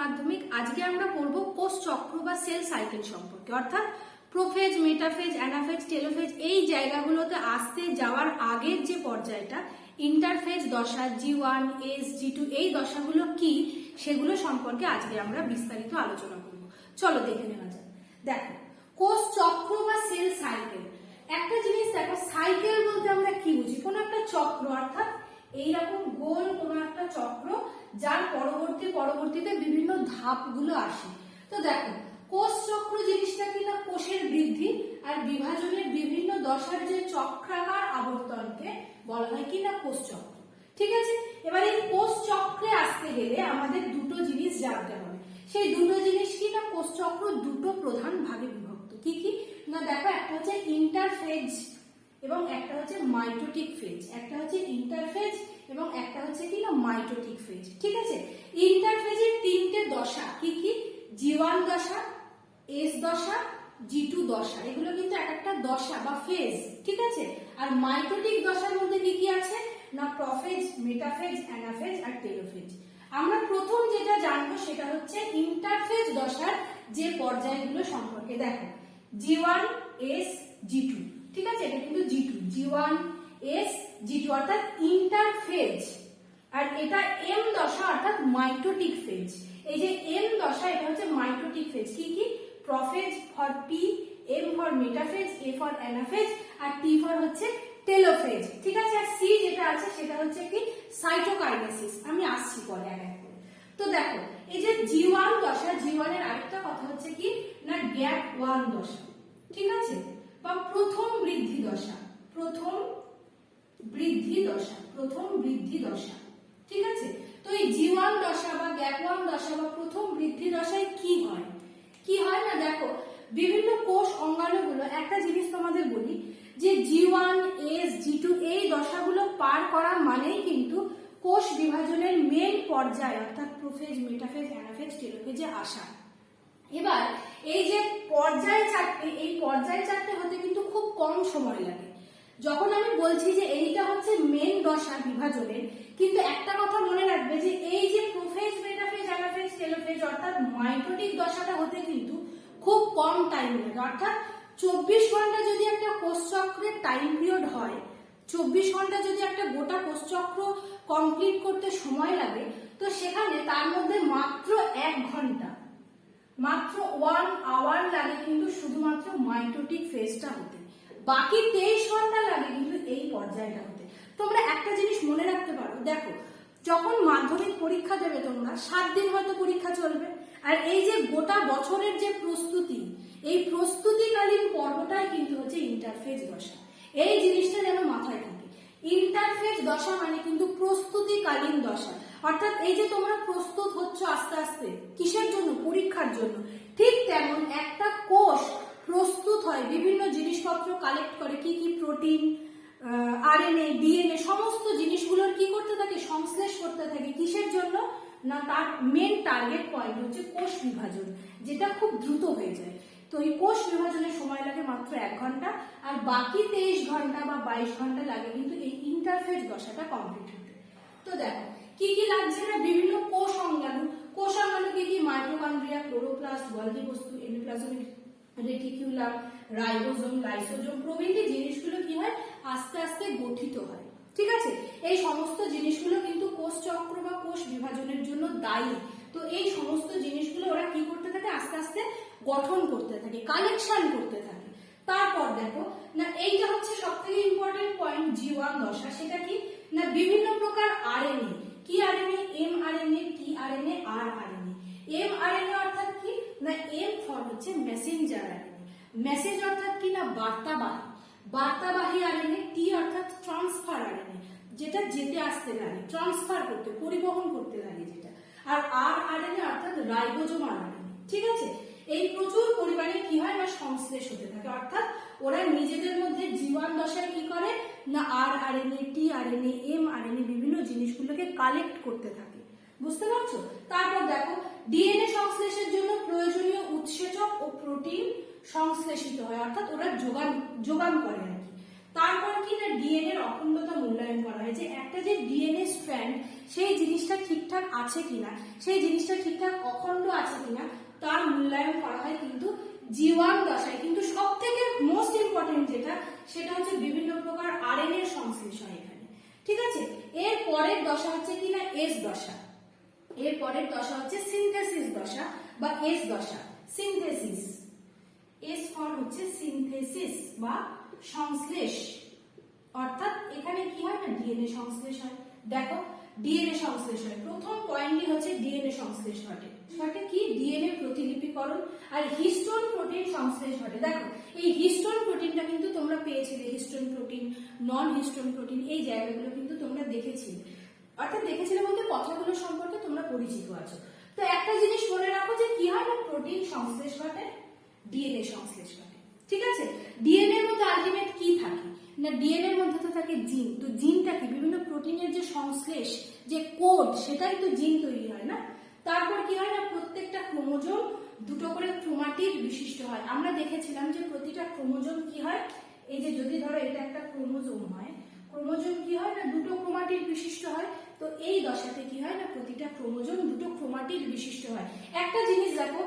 মাধ্যমিক, আজকে আমরা পড়ব কোষ চক্র বা সেল সাইকেল সম্পর্কে। অর্থাৎ প্রোফেজ, মেটাফেজ, অ্যানাফেজ, টেলোফেজ, এই জায়গাগুলোতে আসতে যাওয়ার আগের যে পর্যায়টা, ইন্টারফেজ দশা, G one, S, G two, এই দশাগুলো কি, সেগুলো সম্পর্কে আজকে আমরা বিস্তারিত আলোচনা করব। চলো দেখে নেওয়া যাক। দেখো, কোষ চক্র বা সেল সাইকেল। একটা জিনিস দেখো, সাইকেল বলতে আমরা কি বুঝি? কোনো একটা চক্র, অর্থাৎ এইরকম গোল কোনো একটা চক্র যার পরবর্তী পরবর্তীতে বিভিন্ন ধাপগুলো আসে। তো দেখো, কোষ চক্র জিনিসটা কিনা কোষের বৃদ্ধি আর বিভাজনের বিভিন্ন দশার যে চক্রাকার আবর্তনকে বলা হয় কিনা কোষ চক্র। ঠিক আছে? এবার এই কোষ চক্রে আসতে গেলে আমাদের দুটো জিনিস জানতে হবে। সেই দুটো জিনিস কি না? কোষ চক্র দুটো প্রধান ভাগে বিভক্ত। কি কি? না, দেখো, একটা হচ্ছে ইন্টারফেজ এবং একটা হচ্ছে মাইটোটিক ফেজ একটা হচ্ছে ইন্টারফেজ এবং একটা হচ্ছে কি না মাইটোটিক ফেজ ঠিক আছে? ইন্টারফেজের তিনটে দশা কি কি? জি ওয়ান দশা এস দশা জি টু দশা। এগুলো কিন্তু এক একটা দশা বা ফেজ ঠিক আছে? আর মাইটোটিক দশার মধ্যে কি কি আছে? না প্রফেজ মেটাফেজ অ্যানাফেজ আর টেলোফেজ আমরা প্রথম যেটা জানব সেটা হচ্ছে ইন্টারফেজ দশার যে পর্যায়গুলো সম্পর্কে। দেখো G one S G two ঠিক আছে? এটা কিন্তু G two G one S G two অর্থাৎ ইন্টারফেজ আর এটা এম দশা, অর্থাৎ মাইটোটিক ফেজ এই যে এম দশা, এটা হচ্ছে মাইটোটিক ফেজ কি কি? Prophase for P M for metaphase A for anaphase R T for হচ্ছে টেলোফেজ ঠিক আছে? আর সি যেটা আছে, সেটা হচ্ছে কি? সাইটোকাইনেসিস আমি আসছি পরে এক এক তো দেখো, এই যে জি ওয়ান দশা জি ওয়ানের আরেকটা কথা হচ্ছে কি? না গ্যাপ ওয়ান দশা। ঠিক আছে? বা প্রথম বৃদ্ধি দশা। প্রথম বৃদ্ধি দশা, প্রথম বৃদ্ধি দশা। ঠিক আছে? তো এই জি ওয়ান দশা বা গ্যাপ ওয়ান দশা বা প্রথম বৃদ্ধি দশায় কি হয়? কি হয় না? দেখো, বিভিন্ন কোষ অঙ্গাণুগুলো, একটা জিনিস তোমাদের বলি, যে G one S G two এই দশাগুলো পার করা মানেই কিন্তু কোষ বিভাজনের মেন পর্যায়, অর্থাৎ প্রোফেজ মেটাফেজ অ্যানাফেজ টেলোফেজে আসা। এবার, এই যে পর্যায় চারটে, এই পর্যায় চারটে হতে কিন্তু খুব কম সময় লাগে। যখন আমি বলছি যে এইটা হচ্ছে মেন দশা বিভাজনের, কিন্তু একটা কথা মনে রাখবে যে এই যে প্রোফেজ মেটাফেজ অ্যানাফেজ টেলোফেজ অর্থাৎ মাইটোটিক দশাটা হতে কিন্তু খুব কম টাইম লাগে। অর্থাৎ চব্বিশ ঘণ্টা যদি একটা কোষ চক্রের টাইম পিরিয়ড হয়, চব্বিশ ঘণ্টা যদি একটা গোটা কোষ চক্র কমপ্লিট করতে সময় লাগে, তো সেখানে তার মধ্যে মাত্র এক ঘণ্টা, মাত্র ওয়ান আওয়ার লাগে কিন্তু শুধুমাত্র মাইটোটিক ফেজটা হতে। বাকি তেইশ ঘণ্টা লাগে কিন্তু এই পর্যায়টা হতে। তোমরা একটা জিনিস মনে রাখতে পারো, দেখো, যখন মাধ্যমিক পরীক্ষা দেবে তোমরা, সাত দিন হয়তো পরীক্ষা চলবে। আর এই যে গোটা বছরের যে প্রস্তুতি, এই প্রস্তুতিকালীন পর্বটাই কিন্তু হচ্ছে ইন্টারফেজ দশা। এই জিনিসটা যেন মাথায় থাকে। ইন্টারফেজ দশা মানে কিন্তু প্রস্তুতিকালীন দশা। অর্থাৎ এই যে তোমরা প্রস্তুত হচ্ছ আস্তে আস্তে, কিসের জন্য? পরীক্ষার জন্য। ঠিক তেমন একটা কোষ প্রস্তুত হয়, বিভিন্ন জিনিসপত্র কালেক্ট করে, কি কি প্রোটিন আরএনএ ডিএনএ সমস্ত জিনিসগুলোর কি করতে থাকে, সংশ্লেষ করতে থাকে, কিসের জন্য? না, তার মেন টার্গেট পয়েন্ট হচ্ছে কোষ বিভাজন, যেটা খুব দ্রুত হয়ে যায়। তো এই কোষ বিভাজনের সময় লাগে মাত্র এক ঘণ্টা, আর বাকি তেইশ ঘণ্টা বা বাইশ ঘণ্টা লাগে কিন্তু এই ইন্টারফেজ দশাটা কমপ্লিট হতে। তো দেখো, কি কি লাগছে না? বিভিন্ন কোষ অঙ্গাণু কোষ অঙ্গাণু কি কি মাইটোকন্ড্রিয়া ক্লোরোপ্লাস্ট গলজি বস্তু এন্ডোপ্লাজমিক রেটিকুলাম রাইবোজোম লাইসোজোম প্রভৃতি জিনিসগুলো কি হয়? আস্তে আস্তে গঠিত হয়। ঠিক আছে? এই সমস্ত জিনিসগুলো কিন্তু কোষ চক্র বা কোষ বিভাজনের জন্য দায়ী। তো এই সমস্ত জিনিসগুলো ওরা কি করতে থাকে? আস্তে আস্তে গঠন করতে থাকে কালেকশন করতে থাকে। তারপর দেখো, না এইটা হচ্ছে সব থেকে ইম্পর্টেন্ট পয়েন্ট জি ওয়ান দশা। সেটা কি? না বিভিন্ন প্রকার আরএনএ কি RNA M RNA T RNA R RNA M R N A অর্থাৎ কি? না এম ফর হচ্ছে মেসেঞ্জার আরএনএ। মেসেজ অর্থাৎ কি না, বার্তাবাহী। বার্তাবাহী আরএনএ টি অর্থাৎ ট্রান্সফার আরএনএ, যেটা যেতে আসতে লাগে ট্রান্সফার করতে, পরিবহন করতে লাগে যেটা। আর আর আরএনএ অর্থাৎ রাইবোজোম আরএনএ, ঠিক আছে? এই প্রচুর পরিমাণে কি হয় না, সংশ্লেষ হতে থাকে। অর্থাৎ ওরা নিজেদের মধ্যে জীবাণ দশায় কি করে, না R RNA T RNA M RNA, বিভিন্ন জিনিসগুলোকে কালেক্ট করতে থাকে। বুঝতে পারছ? তারপর দেখো ডিএনএ সংশ্লেষের জন্য প্রয়োজনীয় উৎসেচক ও প্রোটিন সংশ্লেষিত হয়, অর্থাৎ ওরা যোগান যোগান করে আর কি। তারপর কি না ডিএনএ এর অখণ্ডতা মূল্যায়ন করা হয় যে একটা যে ডিএনএ স্ট্র্যান্ড সেই জিনিসটা ঠিকঠাক আছে কিনা, সেই জিনিসটা ঠিকঠাক অখণ্ড আছে কিনা, তার মূল্যায়ন করা হয় কিন্তু জীবাণু দশায়। কিন্তু সব থেকে মোস্ট ইম্পর্টেন্ট যেটা, সেটা হচ্ছে বিভিন্ন প্রকার আরএনএ এর সংশ্লেষ হয় এখানে। ঠিক আছে? এর পরের দশা হচ্ছে কিনা এস দশা। এর পরের দশা হচ্ছে সিনথেসিস দশা বা এস দশা। সিনথেসিস এস ফর হচ্ছে সিনথেসিস বা সংশ্লেষ। অর্থাৎ এখানে কি হয় না? ডিএনএ সংশ্লেষ হয়। দেখো ডিএনএ সংশ্লেষ হয়। প্রথম পয়েন্টই হচ্ছে ডিএনএ সংশ্লেষ ঘটে। ঘটে কি? ডিএনএ প্রতিলিপিকরণ আর হিস্টোন প্রোটিন সংশ্লেষ ঘটে। দেখো, এই হিস্টোন প্রোটিনটা কিন্তু তোমরা পেয়েছিলে। Histone protein non histone protein এই জায়গাগুলো কিন্তু তোমরা দেখেছিলে। অর্থাৎ দেখেছিলে বলতে কথাগুলো সম্পর্কে তোমরা পরিচিত আছো। তো একটা জিনিস মনে রাখো যে কি হয় না, প্রোটিন সংশ্লেষ ঘটে, ডিএনএ সংশ্লেষ ঘটে। ঠিক আছে? ডিএনএ মধ্যে আলটিমেট কি থাকে? না ডিএনএ মধ্যে তো থাকে জিন। তো জিনটা কি? বিভিন্ন প্রোটিনের যে সংশ্লেষ, যে কোড, সেটাই তো জিন তৈরি হয় না? তারপর কি হয় না, প্রত্যেকটা ক্রোমোজোম দুটো করে ক্রোমাটিড বিশিষ্ট হয়। আমরা দেখেছিলাম যে প্রতিটা ক্রোমোজোম কি হয়? এই যে যদি ধরো এটা একটা ক্রোমোজোম হয় ক্রোমোজোম কি হয় না, দুটো ক্রোমাটিড বিশিষ্ট হয়? তো এই দশাতে কি হয় না, প্রতিটা ক্রোমোজোম দুটো ক্রোমাটিড বিশিষ্ট হয়। একটা জিনিস দেখো,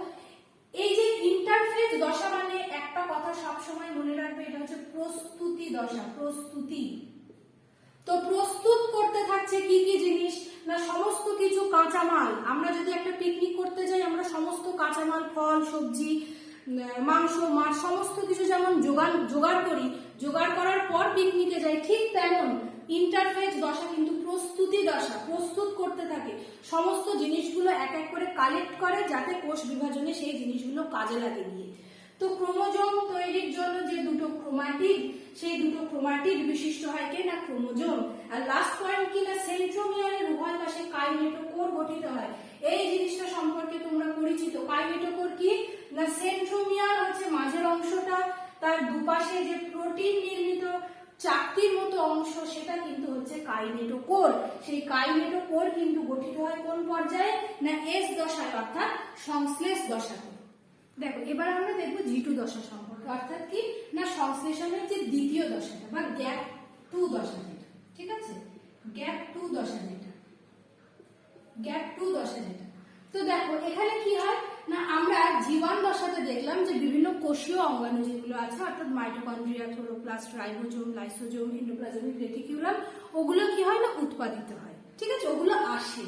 এই যে ইন্টারফেজ দশা মানে একটা কথা সবসময় মনে রাখবে, এটা হচ্ছে প্রস্তুতি দশা, প্রস্তুতি। তো প্রস্তুত করতে থাকছে কি কি জিনিস? না, সমস্ত কিছু কাঁচামাল। আমরা যদি একটা পিকনিক করতে যাই, আমরা সমস্ত কাঁচামাল, ফল, সবজি মাংস, মাছ, সমস্ত কিছু যেমন জোগাড় জোগাড় করি জোগাড় করার পর পিকনিকে যাই, ঠিক তেমন ইন্টারফেজ দশা কিন্তু প্রস্তুতি দশা, প্রস্তুত করতে থাকে। সমস্ত জিনিসগুলো এক এক করে কালেক্ট করে যাতে কোষ বিভাজনে সেই জিনিসগুলো কাজে লাগে গিয়ে। তো ক্রোমোজোম তৈরির জন্য যে দুটো ক্রোমাটিড, সেই দুটো ক্রোমাটিড বিশিষ্ট হয় কে না? ক্রোমোজোম। আর লাস্ট পয়েন্ট কি না? সেন্ট্রোমিয়ারের উভয় পাশে কাইনেটোকোর গঠিত হয়। এই জিনিসটা সম্পর্কে তোমরা পরিচিত। কাইনেটোকোর কি? না সেন্ট্রোমিয়ার হচ্ছে মাঝের অংশটা তার দুপাশে যে প্রোটিন নির্মিত চাকতির মতো অংশ, সেটা কিন্তু হচ্ছে কাইনেটোকোর। সেই কাইনেটোকোর কিন্তু গঠিত হয় কোন পর্যায়ে? না এস দশায়, অর্থাৎ সংশ্লেষ দশাতে। দেখো, এবার আমরা দেখব জি টু দশা সম্পর্কে, অর্থাৎ কি? না সংশ্লেষণের যে দ্বিতীয় দশাটা, বা গ্যাপ টু দশা যেটা, ঠিক আছে? গ্যাপ টু দশা যেটা, গ্যাপ টু দশা যেটা। তো দেখো, এখানে কি হয়? না, আমরা জীবাণ দশাতে দেখলাম যে বিভিন্ন কোষীয় অঙ্গাণু যেগুলো আছে, অর্থাৎ mitochondria chloroplast ribosome lysosome endoplasmic reticulum ওগুলো কি হয় না, উৎপাদিত হয়। ঠিক আছে? ওগুলো আসে।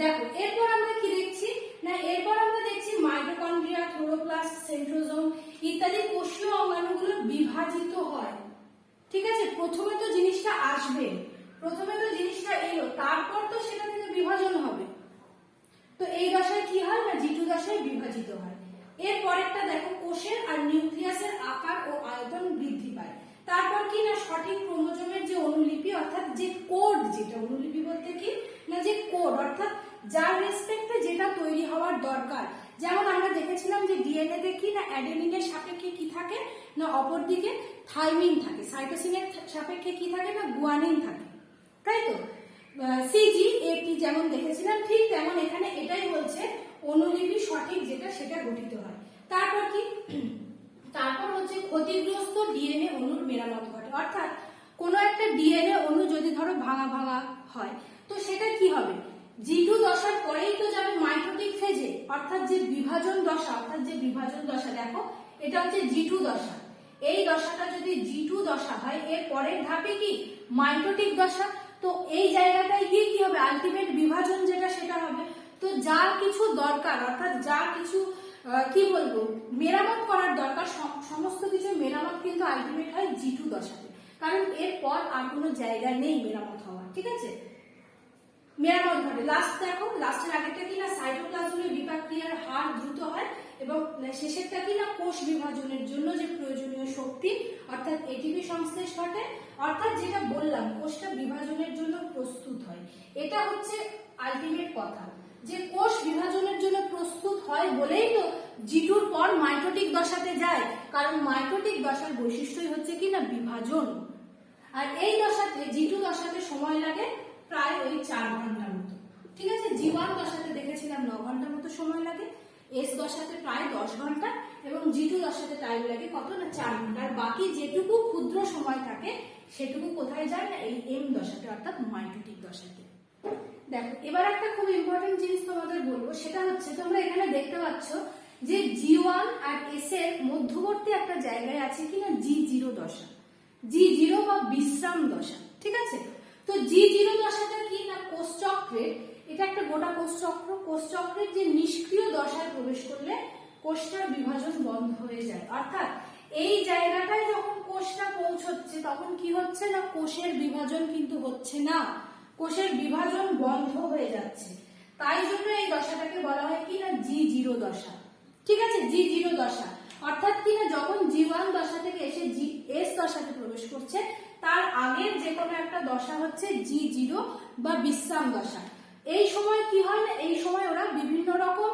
দেখো, এরপর আমরা কি দেখছি? না, এরপর আমরা দেখছি মাইটোকন্ড্রিয়া ক্লোরোপ্লাস্ট সেন্ট্রোজোম ইত্যাদি কোষীয় অঙ্গাণুগুলো বিভাজিত হয়। ঠিক আছে? প্রথমে তো জিনিসটা আসবে। প্রথমে তো জিনিসটা এলো, তারপর তো সেটা থেকে বিভাজন হবে। তো এই দশায় কি হয় না জিটু দশায় বিভাজিত হয়? এর পরেরটা দেখো, কোষের আর নিউক্লিয়াসের আকার ও আয়তন বৃদ্ধি পায়। তারপর কি না সঠিক ক্রোমোজোমের যে অনুলিপি, অর্থাৎ যে কোড, যেটা অনুলিপি বলতে কি? না, যে কোড, অর্থাৎ যার রেসপেক্টে যেটা তৈরি হওয়ার দরকার। যেমন আমরা দেখেছিলাম যে ডিএনএ তে কি না অ্যাডেনিনের সাপেক্ষে কি থাকে? না, অপরদিকে থাইমিন থাকে। সাইটোসিনের সাপেক্ষে কি থাকে? না গুয়ানিন থাকে। তাই তো? সিজি এটি যেমন দেখেছিলাম, ঠিক তেমন এখানে এটাই বলছে, অনুলিপি সঠিক যেটা সেটা গঠিত হয়। তারপর কি? তারপর হচ্ছে ক্ষতিগ্রস্ত ডিএনএ অণুর মেরামত ঘটে। অর্থাৎ কোনো একটা ডিএনএ অণু যদি ধরো ভাঙা ভাঙা হয়, তো সেটা কি হবে? জিটু দশার পরেই তো যাবে মাইটোটিক ফেজে অর্থাৎ যে বিভাজন দশা, অর্থাৎ যে বিভাজন দশা, দেখো, এটা হচ্ছে জিটু দশা। এই দশাটা যদি জিটু দশা হয়, এর পরের ধাপে কি? মাইটোটিক দশা। তো এই জায়গাটায় গিয়ে কি হবে? আলটিমেট বিভাজন যেটা, সেটা হবে। তো যা কিছু দরকার, অর্থাৎ যা কিছু কি বলব? মেরামত করার দরকার। সম- সমস্ত কিছু মেরামত কিন্তু আলটিমেট হয় জিটু দশাতে। কারণ এরপর আর কোনো জায়গা নেই মেরামত হওয়ার, ঠিক আছে? মেরামত ঘটে। লাস্ট দেখো লাস্টের আগেরটা কি না? সাইটোপ্লাজমের বিপাক ক্রিয়ার হার দ্রুত হয় এবং শেষেরটা কি না? কোষ বিভাজনের জন্য যে প্রয়োজনীয় শক্তি, অর্থাৎ এটিপি সংশ্লেষ ঘটে। অর্থাৎ যেটা বললাম, কোষটা বিভাজনের জন্য প্রস্তুত হয়। এটা হচ্ছে আলটিমেট কথা। যে কোষ বিভাজনের জন্য প্রস্তুত হয় বলেই তো জিটুর পর মাইটোটিক দশাতে যায়, কারণ মাইটোটিক দশার বৈশিষ্ট্যই হচ্ছে কি না? বিভাজন। আর এই দশাতে, জিটু দশাতে সময় লাগে প্রায় ওই চার ঘণ্টার মতো। ঠিক আছে? জীবাণু দশাতে দেখেছিলাম ন ঘণ্টার মতো সময় লাগে এস দশাতে প্রায় দশ ঘণ্টা এবং জি টু দশাতে টাইম লাগে কত না চার ঘণ্টা। আর বাকি যেটুকু ক্ষুদ্র সময় থাকে, সেটুকু কোথায় যায় না? এই এম দশাতে, অর্থাৎ মাইটোটিক দশাতে। দেখো, এবার একটা খুব ইম্পর্টেন্ট জিনিস তোমাদের বলব, সেটা হচ্ছে তোমরা এখানে দেখতে পাচ্ছ যে জি ওয়ান আর এস এর মধ্যবর্তী একটা জায়গায় আছে কিনা জি জিরো দশা। জি জিরো বা বিশ্রাম দশা, ঠিক আছে? তো জি জিরো দশাটা কি না? কোষ চক্রের এটা একটা গোটা কোষ চক্র। কোষ চক্রের যে নিষ্ক্রিয় দশায় প্রবেশ করলে কোষটার বিভাজন বন্ধ হয়ে যায়। অর্থাৎ এই জায়গাটায় যখন কোষটা পৌঁছচ্ছে, তখন কি হচ্ছে না? কোষের বিভাজন কিন্তু হচ্ছে না। কোষের বিভাজন বন্ধ হয়ে যাচ্ছে। তাই জন্য এই দশাটাকে বলা হয় কি না? জি জিরো দশা। ঠিক আছে? জি জিরো দশা। অর্থাৎ কি না? যখন জি ওয়ান দশা থেকে এসে জি এস দশাতে প্রবেশ করছে তার আগের যে কোনো একটা দশা হচ্ছে জি জিরো বা বিশ্রাম দশা। এই সময় কি হয় না, এই সময় ওরা বিভিন্ন রকম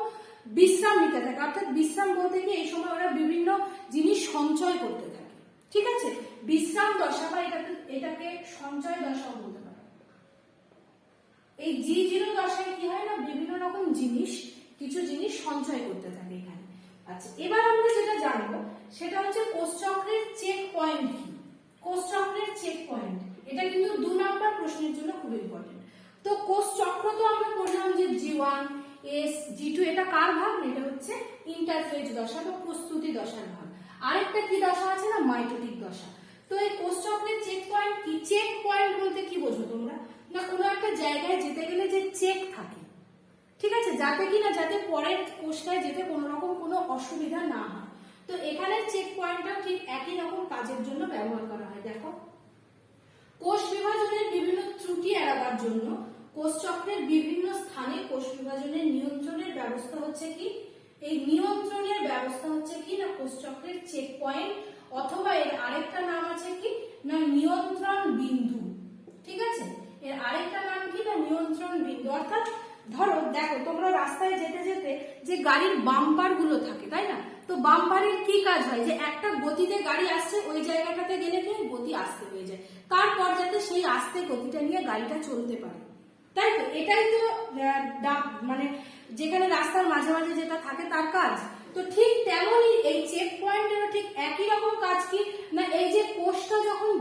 বিশ্রাম নিতে থাকে। অর্থাৎ বিশ্রাম বলতে কি, এই সময় ওরা বিভিন্ন জিনিস সঞ্চয় করতে থাকে। ঠিক আছে? বিশ্রাম দশা বা এটাকে এটাকে সঞ্চয় দশাও বলতে পারে। এই জি জিরো দশায় কি হয় না, বিভিন্ন রকম জিনিস, কিছু জিনিস সঞ্চয় করতে থাকে এখানে। আচ্ছা এবার আমরা যেটা জানব, সেটা হচ্ছে কোষ চক্রের চেক পয়েন্ট কি? কোষ চক্রের চেক পয়েন্ট এটা কিন্তু দু নম্বর প্রশ্নের জন্য খুব ইম্পর্টেন্ট তো কোষ চক্র তো আমরা পড়লাম যে G one S G two এটা কার ভাগ? এটা হচ্ছে ইন্টারফেজ দশা বা প্রস্তুতি দশার ভাগ। আরেকটা কি দশা আছে না? মাইটোটিক দশা। তো এই কোষ চক্রের চেক পয়েন্ট কি? চেক পয়েন্ট বলতে কি বোঝো তোমরা? না, কোনো একটা জায়গায় যেতে গেলে যে চেক থাকে। ঠিক আছে? যাতে কি না যাতে পরের কোষটায় যেতে কোনো রকম কোনো অসুবিধা না হয়। তো এখানে চেক পয়েন্টটা ঠিক একই রকম কাজের জন্য ব্যবহার করা হয়, দেখো। কোষ বিভাজনের বিভিন্ন ত্রুটি এড়াবার জন্য কোষ চক্রের বিভিন্ন স্থানে কোষ বিভাজনের নিয়ন্ত্রণের ব্যবস্থা হচ্ছে কি? এই নিয়ন্ত্রণের ব্যবস্থা হচ্ছে কি না কোষ চক্রের চেক পয়েন্ট অথবা এর আরেকটা নাম আছে কি? না, নিয়ন্ত্রণ বিন্দু। ঠিক আছে? এর আরেকটা নাম কি না? নিয়ন্ত্রণ বিন্দু। অর্থাৎ ধরো, দেখো, তোমরা রাস্তায় যেতে যেতে যে গাড়ির বাম্পারগুলো থাকে, তাই বাম্পারের কি কাজ হয়? যে একটা গতিতে গাড়ি আসছে, ওই জায়গাটাতে গেলে কি গতি আসতে হয়ে যায়। তারপর যাতে সেই আস্তে গতিটা নিয়ে গাড়িটা চলতে পারে। তাই তো? এটাই তো মানে যেখানে রাস্তার মাঝে মাঝে যেটা থাকে তার কাজ। তো ঠিক তেমনই এই চেক পয়েন্টেরও ঠিক একই রকম কাজ কি? না, এই যে কোষটা যখন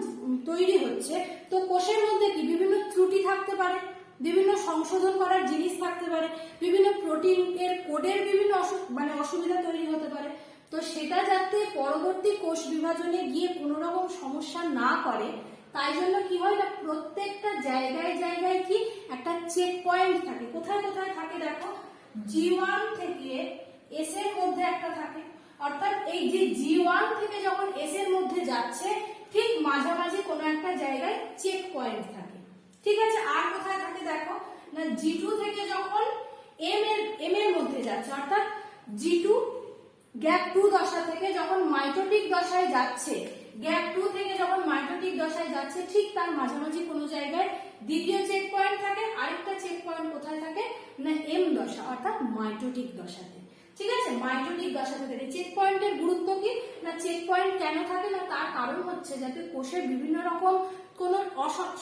তৈরি হচ্ছে, তো কোষের মধ্যে কি বিভিন্ন ত্রুটি থাকতে পারে? বিভিন্ন সংশোধন করার জিনিস থাকতে পারে। বিভিন্ন প্রোটিন এর কোডের বিভিন্ন মানে অসুবিধা তৈরি হতে পারে। তো সেটা যাতে পরবর্তী কোষ বিভাজনে গিয়ে কোনো রকম সমস্যা না করে, তাই জন্য কি হয় না, প্রত্যেকটা জায়গায় জায়গায় কি একটা চেক পয়েন্ট থাকে। কোথায় কোথায় থাকে দেখো? জি ওয়ান থেকে এস এর মধ্যে একটা থাকে। অর্থাৎ এই যে জি ওয়ান থেকে যখন এস এর মধ্যে যাচ্ছে, ঠিক মাঝামাঝি কোনো একটা জায়গায় চেক পয়েন্ট থাকে। ঠিক আছে? আর কোথায় থাকে দেখো? না জি টু থেকে যখন এম এর এম এর মধ্যে যাচ্ছে, অর্থাৎ জি টু গ্যাপ টু দশা থেকে যখন মাইটোটিক দশায় যাচ্ছে, গ্যাপ টু থেকে যখন মাইটোটিক দশায় যাচ্ছে, ঠিক তার মাঝামাঝি কোনো জায়গায় দ্বিতীয় চেক পয়েন্ট থাকে, আরেকটা চেক পয়েন্ট কোথায় থাকে? না এম দশা, অর্থাৎ মাইটোটিক দশাতে। ঠিক আছে? মাইটোটিক দশাতে থাকে। চেক পয়েন্টের গুরুত্ব কি? না চেক পয়েন্ট কেন থাকে? না, তার কারণ হচ্ছে যাতে কোষের বিভিন্ন রকম কোন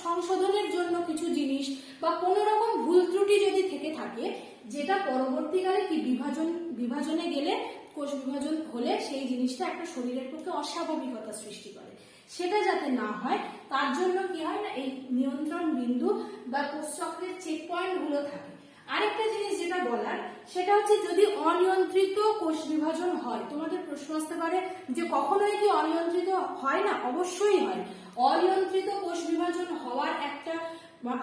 সংশোধনের জন্য কিছু জিনিস বা কোনো রকম ভুল ত্রুটি যদি থেকে থাকে, যেটা পরবর্তীকালে কি বিভাজন, বিভাজনে গেলে কোষ বিভাজন হলে সেই জিনিসটা একটা শরীরের পক্ষে অস্বাভাবিকতা সৃষ্টি করে। সেটা যাতে না হয়, তার জন্য কি হয় না, এই নিয়ন্ত্রণ বিন্দু বা কোষ চক্রের চেক পয়েন্টগুলো থাকে। আরেকটা জিনিস যেটা বলার, সেটা হচ্ছে যদি অনিয়ন্ত্রিত কোষ বিভাজন হয়, তোমাদের প্রশ্ন আসতে পারে যে কখনোই কি অনিয়ন্ত্রিত হয় না? অবশ্যই হয়। অনিয়ন্ত্রিত কোষ বিভাজন হওয়ার একটা,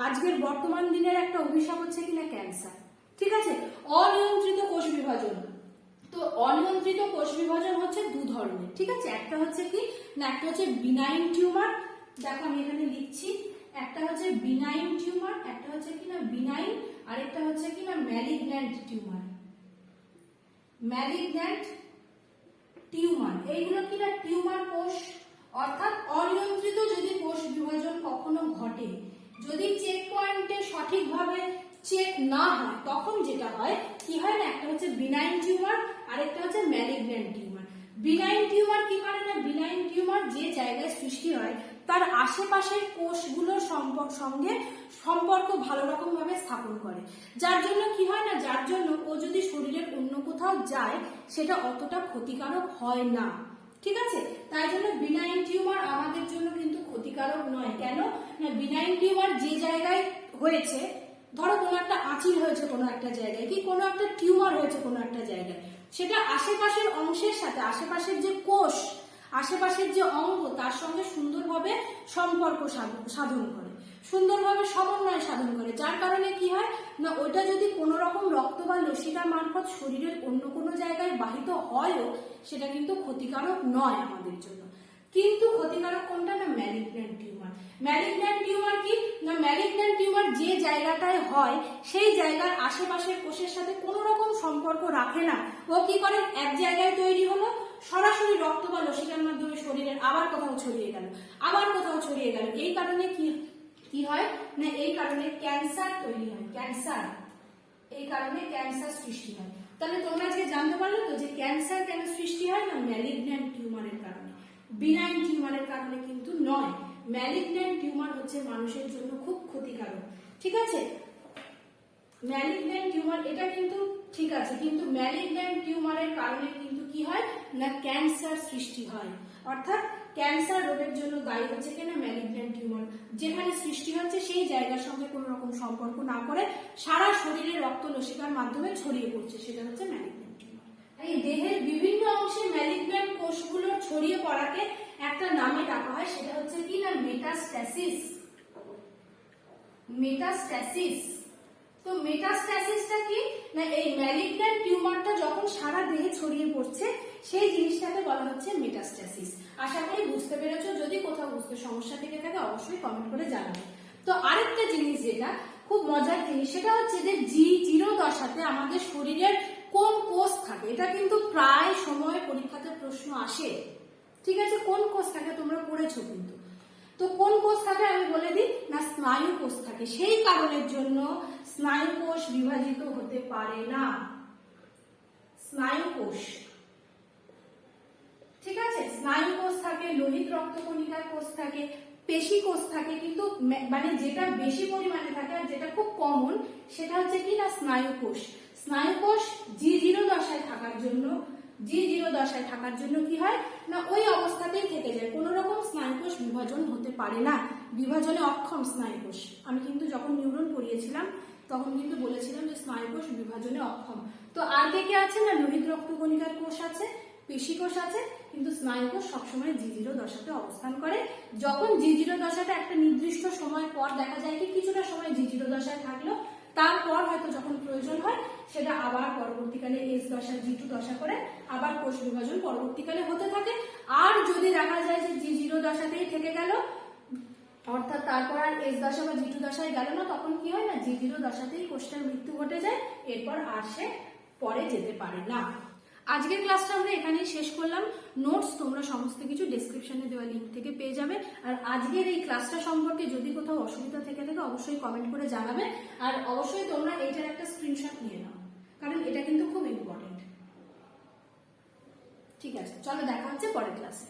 আজকের বর্তমান দিনের একটা অভিশাপ হচ্ছে কিনা ক্যান্সার। ঠিক আছে? অনিয়ন্ত্রিত কোষ বিভাজন। তো অনিয়ন্ত্রিত কোষ বিভাজন হচ্ছে দু ধরনের, ঠিক আছে? একটা হচ্ছে কি? না, একটা হচ্ছে বিনাইন টিউমার দেখো আমি এখানে লিখছি। একটা হচ্ছে বিনাইন টিউমার একটা হচ্ছে কি না বিনাইন আরেকটা হচ্ছে কি না ম্যালিগন্যান্ট টিউমার ম্যালিগন্যান্ট টিউমার এইগুলো কি না টিউমার কোষ? অর্থাৎ অনিয়ন্ত্রিত যদি কোষ বিভাজন কখনো ঘটে, যদি চেক পয়েন্টে সঠিকভাবে চেক না হয়, তখন যেটা হয়, কি হয় না, একটা হচ্ছে বিনাইন টিউমার আরেকটা হচ্ছে ম্যালিগন্যান্ট টিউমার বিনাইন টিউমার কি করে না? বিনাইন টিউমার যে জায়গায় সৃষ্টি হয়, তার আশেপাশের কোষগুলোর সম্পর্ক সঙ্গে সম্পর্ক ভালো রকম ভাবে স্থাপন করে। যার জন্য কি হয় না? যার জন্য ও যদি শরীরের অন্য কোথাও যায়, সেটা অতটা ক্ষতিকারক হয় না। ঠিক আছে? তাই জন্য বিনাইন টিউমার আমাদের জন্য কিন্তু ক্ষতিকারক নয়। কেন? না বিনাইন টিউমার যে জায়গায় হয়েছে, ধরো কোনো একটা আঁচিল হয়েছে কোনো একটা জায়গায়, কি কোনো একটা টিউমার হয়েছে কোনো একটা জায়গায়। সেটা আশেপাশের অংশের সাথে, আশেপাশের যে কোষ, আশেপাশের যে অঙ্গ, তার সঙ্গে সুন্দরভাবে সম্পর্ক সাধ- সাধন করে, সুন্দরভাবে সমন্বয় সাধন করে। যার কারণে কি হয়? না, ওইটা যদি কোনো রকম রক্ত বা লসিকা মারফত শরীরের অন্য কোনো জায়গায় বাহিত হয়ও, সেটা কিন্তু ক্ষতিকারক নয় আমাদের জন্য। কিন্তু ক্ষতিকারক কোনটা? না ম্যালিগন্যান্ট টিউমার ম্যালিগন্যান্ট টিউমার কি? না ম্যালিগন্যান্ট টিউমার যে জায়গাটায় হয়, সেই জায়গার আশেপাশের কোষের সাথে কোনো রকম সম্পর্ক রাখে না। ও কি করে? এক জায়গায় তৈরি হলো। সরাসরি রক্ত বা লসিকার মাধ্যমে শরীরের আবার কোথাও ছড়িয়ে গেল, আবার কোথাও ছড়িয়ে গেল। এই কারণে কি কি হয়? না, এই কারণে ক্যান্সার তৈরি হয়। ক্যান্সার। এই কারণে ক্যান্সার সৃষ্টি হয়। তাহলে তোমরা আজকে জানতে পারলে তো যে ক্যান্সার কেন সৃষ্টি হয় না? ম্যালিগন্যান্ট টিউমারের কারণে। বিনাইন টিউমারের কারণে কিন্তু নয়। ম্যালিগন্যান্ট টিউমার হচ্ছে মানুষের জন্য খুব ক্ষতিকারক। ঠিক আছে? ম্যালিগন্যান্ট টিউমার এটা কিন্তু ঠিক আছে, কিন্তু ম্যালিগন্যান্ট টিউমারের কারণে কিন্তু কি হয়? না ক্যান্সার সৃষ্টি হয়। অর্থাৎ ক্যান্সার রোগের জন্য দায়ী হচ্ছে কিনা ম্যালিগন্যান্ট টিউমার যেখানে সৃষ্টি হচ্ছে সেই জায়গার সঙ্গে কোনো রকম সম্পর্ক না করে সারা শরীরে রক্ত লসিকার মাধ্যমে ছড়িয়ে পড়ছে, সেটা হচ্ছে ম্যালিগন্যান্ট টিউমার এই দেহের বিভিন্ন অংশে ম্যালিগন্যান্ট কোষগুলো ছড়িয়ে পড়াকে একটা নামে ডাকা হয়, সেটা হচ্ছে কি না? মেটাস্ট্যাসিস মেটাস্ট্যাসিস তো মেটাস্ট্যাসিসটা কি? না, এই ম্যালিগন্যান্ট টিউমারটা যখন সারা দেহে ছড়িয়ে পড়ছে, সেই জিনিসটাকে বলা হচ্ছে মেটাস্ট্যাসিস আশা করি বুঝতে পেরেছ। যদি কোথাও বুঝতে সমস্যা থেকে থাকে, অবশ্যই কমেন্ট করে জানাবে। তো আরেকটা জিনিস যেটা খুব মজার জিনিস, সেটা হচ্ছে যে জি জিরো দশাতে আমাদের শরীরের কোন কোষ থাকে, এটা কিন্তু প্রায় সময় পরীক্ষাতে প্রশ্ন আসে। ঠিক আছে? কোন কোষ থাকে? তোমরা পড়েছো কিন্তু। তো কোন কোষ থাকে আমি বলে দিই? না, স্নায়ু কোষ থাকে। সেই কারণের জন্য স্নায়ু কোষ বিভাজিত হতে পারে না। স্নায়ু কোষ। ঠিক আছে? স্নায়ু কোষ থাকে, লোহিত রক্তকণিকার কোষ থাকে, পেশি কোষ থাকে, কিন্তু মানে যেটা বেশি পরিমাণে থাকে আর যেটা খুব কমন, সেটা হচ্ছে কি না, স্নায়ু কোষ। স্নায়ু কোষ জি জিরো দশায় থাকার জন্য জি জিরো দশায় থাকার জন্য কি হয়? না, ওই অবস্থাতেই থেকে যায়। কোনো রকম স্নায়ুকোষ বিভাজন হতে পারে না। বিভাজনে অক্ষম স্নায়ুকোষ। আমি কিন্তু যখন নিউরন পড়িয়েছিলাম, তখন কিন্তু বলেছিলাম যে স্নায়ুকোষ বিভাজনে অক্ষম। তো আর কে কে আছে না? লোহিত রক্তকণিকার কোষ আছে পেশিকোষ আছে, কিন্তু স্নায়ুকোষ সবসময় জি জিরো দশাতে অবস্থান করে। যখন জি জিরো দশাটা একটা নির্দিষ্ট সময় পর দেখা যায় কি, কিছুটা সময় জি জিরো দশায় থাকল তারপর হয়তো যখন প্রয়োজন হয়, সেটা আবার পরবর্তীকালে এস দশা জি টু দশা করে আবার কোষ বিভাজন পরবর্তীকালে হতে থাকে। আর যদি দেখা যায় যে জি জিরো দশাতেই থেকে গেল, অর্থাৎ তারপর আর এস দশা বা জি টু দশায় গেল না, তখন কি হয় না, জি জিরো দশাতেই কোষটার মৃত্যু ঘটে যায়, এরপর আর সে পরে যেতে পারে না। আজকের ক্লাসটা আমরা এখানেই শেষ করলাম। নোটস তোমরা সমস্ত কিছু ডিসক্রিপশনে দেওয়া লিঙ্ক থেকে পেয়ে যাবে। আর আজকের এই ক্লাসটা সম্পর্কে যদি কোথাও অসুবিধা থেকে থাকে, অবশ্যই কমেন্ট করে জানাবে। আর অবশ্যই তোমরা এইটার একটা স্ক্রিনশট নিয়ে নাও। কারণ এটা কিন্তু খুব ইম্পর্টেন্ট ঠিক আছে, চলো দেখা হচ্ছে পরের ক্লাসে